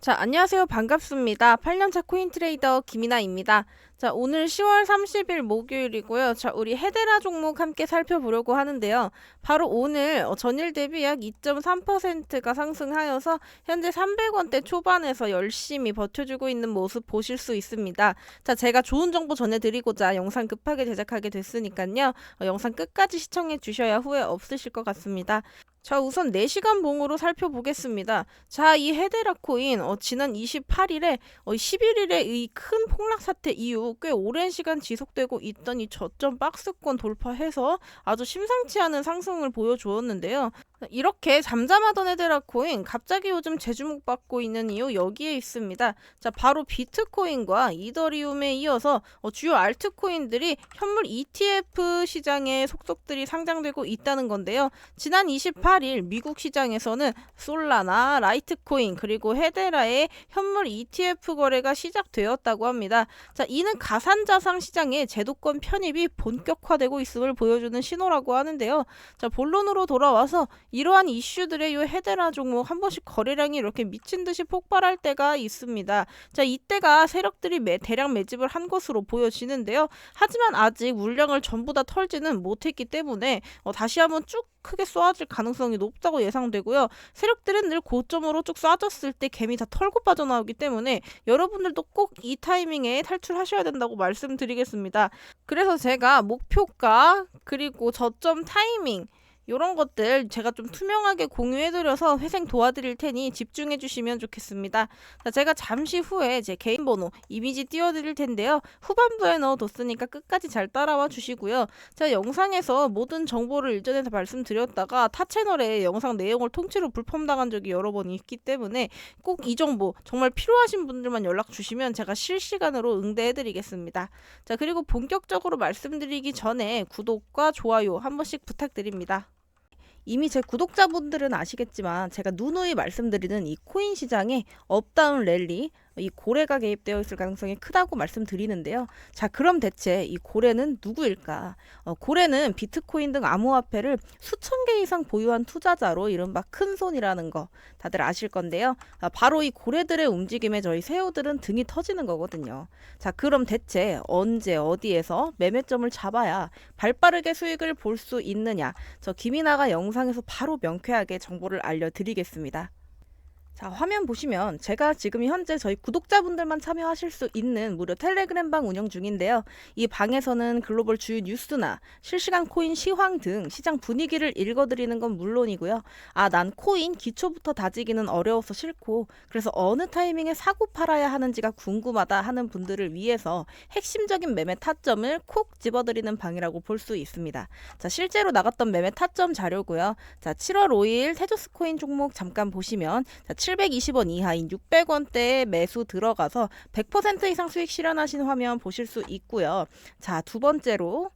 자, 안녕하세요. 반갑습니다. 8년차 코인 트레이더 김이나입니다. 자, 오늘 10월 30일 목요일이고요. 자, 우리 헤데라 종목 함께 살펴보려고 하는데요. 바로 오늘 어, 전일 대비 약 2.3%가 상승하여서 현재 300원대 초반에서 열심히 버텨주고 있는 모습 보실 수 있습니다. 자, 제가 좋은 정보 전해드리고자 영상 급하게 제작하게 됐으니까요. 어, 영상 끝까지 시청해 주셔야 후회 없으실 것 같습니다. 자, 우선 4시간 봉으로 살펴보겠습니다. 자, 이 헤데라 코인 어, 지난 28일에 어, 11일에 이 큰 폭락 사태 이후 꽤 오랜 시간 지속되고 있던 이 저점 박스권 돌파해서 아주 심상치 않은 상승을 보여주었는데요. 이렇게 잠잠하던 헤데라 코인 갑자기 요즘 재주목 받고 있는 이유 여기에 있습니다. 자, 바로 비트코인과 이더리움에 이어서 어, 주요 알트코인들이 현물 ETF 시장에 속속들이 상장되고 있다는 건데요. 지난 28일 미국 시장에서는 솔라나, 라이트코인 그리고 헤데라의 현물 ETF 거래가 시작되었다고 합니다. 자, 이는 가산자산 시장의 제도권 편입이 본격화되고 있음을 보여주는 신호라고 하는데요. 자, 본론으로 돌아와서 이러한 이슈들의 요 헤데라 종목 한 번씩 거래량이 이렇게 미친 듯이 폭발할 때가 있습니다. 자, 이때가 세력들이 매, 대량 매집을 한 것으로 보여지는데요. 하지만 아직 물량을 전부 다 털지는 못했기 때문에 어, 다시 한번 쭉 크게 쏘아질 가능성이 높다고 예상되고요. 세력들은 늘 고점으로 쭉 쏴졌을 때 개미 다 털고 빠져나오기 때문에 여러분들도 꼭 이 타이밍에 탈출하셔야 된다고 말씀드리겠습니다. 그래서 제가 목표가 그리고 저점 타이밍 이런 것들 제가 좀 투명하게 공유해드려서 회생 도와드릴 테니 집중해주시면 좋겠습니다. 자, 제가 잠시 후에 제 개인 번호 이미지 띄워드릴 텐데요. 후반부에 넣어뒀으니까 끝까지 잘 따라와 주시고요. 제가 영상에서 모든 정보를 일전에 다 말씀드렸다가 타 채널에 영상 내용을 통째로 불펌당한 적이 여러 번 있기 때문에 꼭 이 정보 정말 필요하신 분들만 연락 주시면 제가 실시간으로 응대해드리겠습니다. 자 그리고 본격적으로 말씀드리기 전에 구독과 좋아요 한 번씩 부탁드립니다. 이미 제 구독자분들은 아시겠지만 제가 누누이 말씀드리는 이 코인 시장의 업다운 랠리 이 고래가 개입되어 있을 가능성이 크다고 말씀드리는데요. 자, 그럼 대체 이 고래는 누구일까? 어, 고래는 비트코인 등 암호화폐를 수천 개 이상 보유한 투자자로 이른바 큰 손이라는 거 다들 아실 건데요. 아, 바로 이 고래들의 움직임에 저희 새우들은 등이 터지는 거거든요. 자, 그럼 대체 언제 어디에서 매매점을 잡아야 발빠르게 수익을 볼 수 있느냐? 저 김이나가 영상에서 바로 명쾌하게 정보를 알려드리겠습니다. 자, 화면 보시면 제가 지금 현재 저희 구독자분들만 참여하실 수 있는 무료 텔레그램 방 운영 중인데요. 이 방에서는 글로벌 주요 뉴스나 실시간 코인 시황 등 시장 분위기를 읽어드리는 건 물론이고요. 아, 난 코인 기초부터 다지기는 어려워서 싫고 그래서 어느 타이밍에 사고 팔아야 하는지가 궁금하다 하는 분들을 위해서 핵심적인 매매 타점을 콕 집어드리는 방이라고 볼 수 있습니다. 자, 실제로 나갔던 매매 타점 자료고요. 자, 7월 5일 테조스 코인 종목 잠깐 보시면 자, 720원 이하인 600원대에 매수 들어가서 100% 이상 수익 실현하신 화면 보실 수 있고요. 자, 두 번째로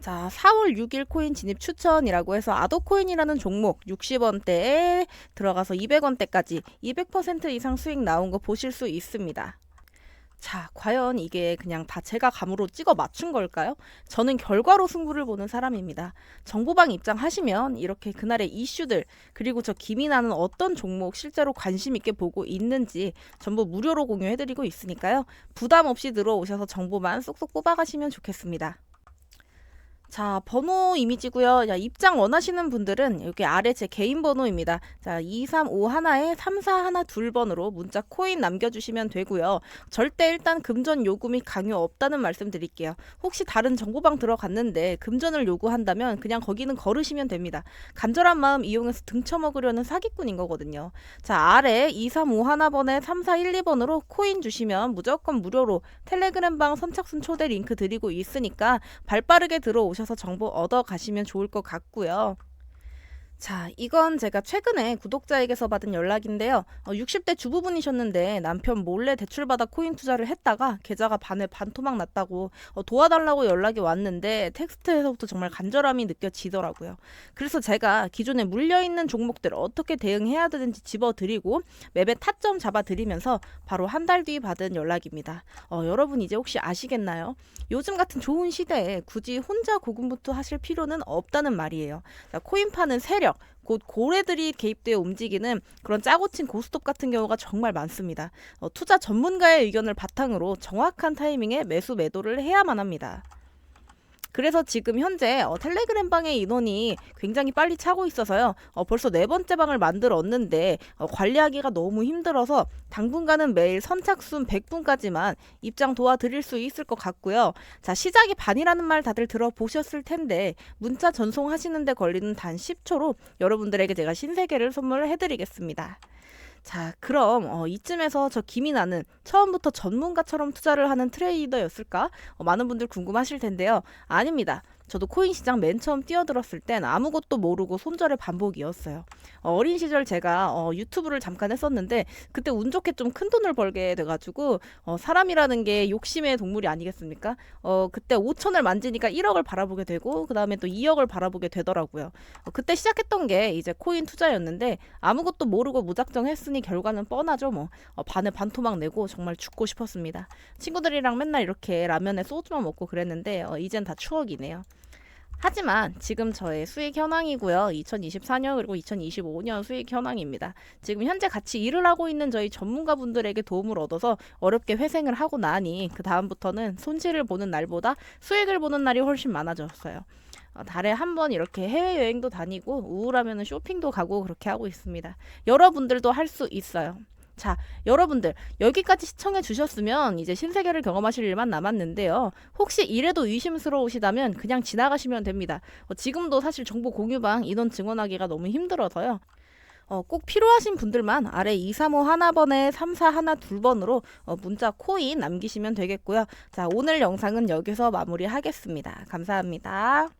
자, 4월 6일 코인 진입 추천이라고 해서 아도코인이라는 종목 60원대에 들어가서 200원대까지 200% 이상 수익 나온 거 보실 수 있습니다. 자, 과연 이게 그냥 다 제가 감으로 찍어 맞춘 걸까요? 저는 결과로 승부를 보는 사람입니다. 정보방 입장하시면 이렇게 그날의 이슈들, 그리고 저 김이나는 어떤 종목 실제로 관심 있게 보고 있는지 전부 무료로 공유해드리고 있으니까요. 부담 없이 들어오셔서 정보만 쏙쏙 뽑아가시면 좋겠습니다. 자, 번호 이미지고요. 야, 입장 원하시는 분들은 여기 아래 제 개인 번호입니다. 자, 2351에 3412번으로 문자 코인 남겨주시면 되고요. 절대 일단 금전 요구 및 강요 없다는 말씀 드릴게요. 혹시 다른 정보방 들어갔는데 금전을 요구한다면 그냥 거기는 걸으시면 됩니다. 간절한 마음 이용해서 등쳐먹으려는 사기꾼인 거거든요. 자, 아래 2351번에 3412번으로 코인 주시면 무조건 무료로 텔레그램 방 선착순 초대 링크 드리고 있으니까 발빠르게 들어오시면 오셔서 정보 얻어 가시면 좋을 것 같고요. 자, 이건 제가 최근에 구독자에게서 받은 연락인데요. 어, 60대 주부분이셨는데 남편 몰래 대출받아 코인 투자를 했다가 계좌가 반에 반토막 났다고 어, 도와달라고 연락이 왔는데 텍스트에서부터 정말 간절함이 느껴지더라고요. 그래서 제가 기존에 물려있는 종목들 어떻게 대응해야 되는지 집어드리고 매매 타점 잡아드리면서 바로 한 달 뒤 받은 연락입니다. 어, 여러분 이제 혹시 아시겠나요? 요즘 같은 좋은 시대에 굳이 혼자 고군분투 하실 필요는 없다는 말이에요. 자, 코인 파는 세력 세력, 곧 고래들이 개입되어 움직이는 그런 짜고 친 고스톱 같은 경우가 정말 많습니다. 어, 투자 전문가의 의견을 바탕으로 정확한 타이밍에 매수 매도를 해야만 합니다. 그래서 지금 현재 어, 텔레그램 방의 인원이 굉장히 빨리 차고 있어서요. 어, 벌써 네 번째 방을 만들었는데 어, 관리하기가 너무 힘들어서 당분간은 매일 선착순 100분까지만 입장 도와드릴 수 있을 것 같고요. 자 시작이 반이라는 말 다들 들어보셨을 텐데 문자 전송하시는데 걸리는 단 10초로 여러분들에게 제가 신세계를 선물을 해드리겠습니다. 자, 그럼 어, 이쯤에서 저 김이나는 처음부터 전문가처럼 투자를 하는 트레이더였을까? 어, 많은 분들 궁금하실 텐데요. 아닙니다. 저도 코인 시장 맨 처음 뛰어들었을 땐 아무것도 모르고 손절의 반복이었어요. 어, 어린 시절 제가 어, 유튜브를 잠깐 했었는데 그때 운 좋게 좀 큰 돈을 벌게 돼가지고 어, 사람이라는 게 욕심의 동물이 아니겠습니까? 어, 그때 5천을 만지니까 1억을 바라보게 되고 그 다음에 또 2억을 바라보게 되더라고요. 어, 그때 시작했던 게 이제 코인 투자였는데 아무것도 모르고 무작정 했으니 결과는 뻔하죠 뭐. 어, 반에 반토막 내고 정말 죽고 싶었습니다. 친구들이랑 맨날 이렇게 라면에 소주만 먹고 그랬는데 어, 이젠 다 추억이네요. 하지만 지금 저의 수익 현황이고요. 2024년 그리고 2025년 수익 현황입니다. 지금 현재 같이 일을 하고 있는 저희 전문가분들에게 도움을 얻어서 어렵게 회생을 하고 나니 그 다음부터는 손실을 보는 날보다 수익을 보는 날이 훨씬 많아졌어요. 어, 달에 한 번 이렇게 해외 여행도 다니고 우울하면 쇼핑도 가고 그렇게 하고 있습니다. 여러분들도 할 수 있어요. 자, 여러분들 여기까지 시청해 주셨으면 이제 신세계를 경험하실 일만 남았는데요. 혹시 이래도 의심스러우시다면 그냥 지나가시면 됩니다. 어, 지금도 사실 정보 공유방 인원 증원하기가 너무 힘들어서요. 어, 꼭 필요하신 분들만 아래 235 하나번에 34 하나 둘번으로 어, 문자 코인 남기시면 되겠고요. 자, 오늘 영상은 여기서 마무리하겠습니다. 감사합니다.